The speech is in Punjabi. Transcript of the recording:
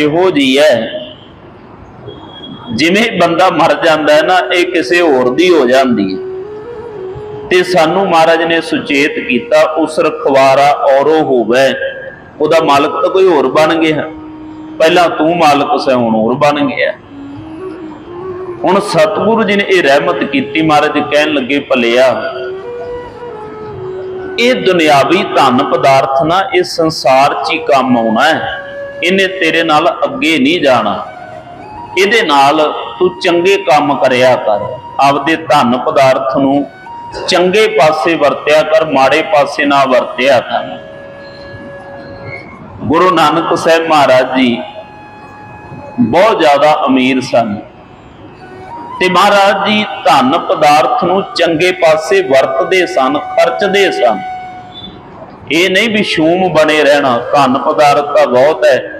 ਇਹੋ ਜੀ ਹੈ। ਜਿਵੇਂ ਬੰਦਾ ਮਰ ਜਾਂਦਾ ਹੈ ਨਾ, ਇਹ ਕਿਸੇ ਹੋਰ ਦੀ ਹੋ ਜਾਂਦੀ ਹੈ। ਤੇ ਸਾਨੂੰ ਮਹਾਰਾਜ ਨੇ ਸੁਚੇਤ ਕੀਤਾ, ਉਸ ਰਖਵਾਰਾ ਔਰੋ ਹੋਵੇ। ਉਹਦਾ ਮਾਲਕ ਤਾਂ ਕੋਈ ਹੋਰ ਬਣ ਗਿਆ। ਪਹਿਲਾਂ ਤੂੰ ਮਾਲਕ ਸੈ, ਹੁਣ ਹੋਰ ਬਣ ਗਿਆ। ਹੁਣ ਸਤਿਗੁਰੂ ਜੀ ਨੇ ਇਹ ਰਹਿਮਤ ਕੀਤੀ, ਮਹਾਰਾਜ ਕਹਿਣ ਲੱਗੇ, ਭਲਿਆ, ਇਹ ਦੁਨਿਆਵੀ ਧਨ ਪਦਾਰਥ ਨਾ, ਇਹ ਸੰਸਾਰ 'ਚ ਹੀ ਕੰਮ ਆਉਣਾ ਹੈ। ਇਹਨੇ ਤੇਰੇ ਨਾਲ ਅੱਗੇ ਨਹੀਂ ਜਾਣਾ। ਇਹਦੇ ਨਾਲ ਤੂੰ ਚੰਗੇ ਕੰਮ ਕਰਿਆ ਕਰ। ਆਪਦੇ ਧਨ ਪਦਾਰਥ ਨੂੰ ਚੰਗੇ ਪਾਸੇ ਵਰਤਿਆ ਕਰ, ਮਾੜੇ ਪਾਸੇ ਨਾ ਵਰਤਿਆ ਕਰ। ਗੁਰੂ ਨਾਨਕ ਸਾਹਿਬ ਮਹਾਰਾਜ ਜੀ ਬਹੁਤ ਜ਼ਿਆਦਾ ਅਮੀਰ ਸਨ। ਤੇ ਮਹਾਰਾਜ ਜੀ ਧਨ ਪਦਾਰਥ ਨੂੰ ਚੰਗੇ ਪਾਸੇ ਵਰਤਦੇ ਸਨ, ਖਰਚਦੇ ਸਨ। ਇਹ ਨਹੀਂ ਵੀ ਸ਼ੂਮ ਬਣੇ ਰਹਿਣਾ ਧਨ ਪਦਾਰਥ ਤਾਂ ਬਹੁਤ ਹੈ।